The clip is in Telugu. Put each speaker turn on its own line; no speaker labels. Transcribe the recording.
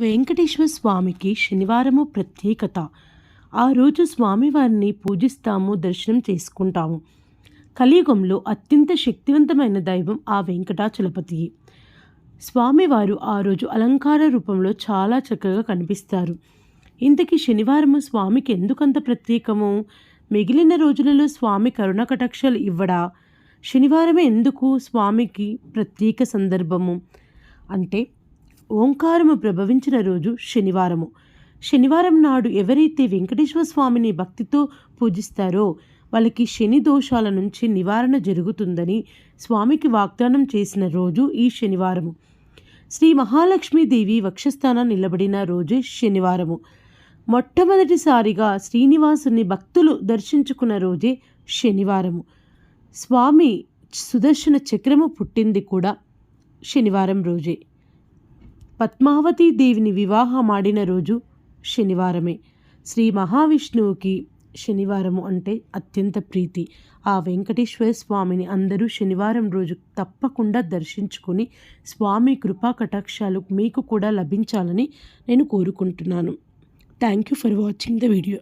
వెంకటేశ్వర స్వామికి శనివారము ప్రత్యేకత. ఆ రోజు స్వామివారిని పూజిస్తాము దర్శనం చేసుకుంటాము. కలియుగంలో అత్యంత శక్తివంతమైన దైవం ఆ వెంకటాచలపతి. స్వామివారు ఆ రోజు అలంకార రూపంలో చాలా చక్కగా కనిపిస్తారు. ఇంతకీ శనివారము స్వామికి ఎందుకంత ప్రత్యేకము? మిగిలిన రోజులలో స్వామి కరుణ కటాక్షలు ఇవ్వడా? శనివారమే ఎందుకు స్వామికి ప్రత్యేక సందర్భము? అంటే ఓంకారము ప్రభవించిన రోజు శనివారము. శనివారం నాడు ఎవరైతే వెంకటేశ్వర స్వామిని భక్తితో పూజిస్తారో వాళ్ళకి శని దోషాల నుంచి నివారణ జరుగుతుందని స్వామికి వాగ్దానం చేసిన రోజు ఈ శనివారము. శ్రీ మహాలక్ష్మీదేవి వక్షస్థానం నిలబడిన రోజే శనివారము. మొట్టమొదటిసారిగా శ్రీనివాసుని భక్తులు దర్శించుకున్న రోజే శనివారము. స్వామి సుదర్శన చక్రము పుట్టింది కూడా శనివారం రోజే. పద్మావతీ దేవిని వివాహమాడిన రోజు శనివారమే. శ్రీ మహావిష్ణువుకి శనివారము అంటే అత్యంత ప్రీతి. ఆ వెంకటేశ్వర స్వామిని అందరూ శనివారం రోజు తప్పకుండా దర్శించుకొని స్వామి కృపా కటాక్షాలు మీకు కూడా లభించాలని నేను కోరుకుంటున్నాను. Thank you for watching the video.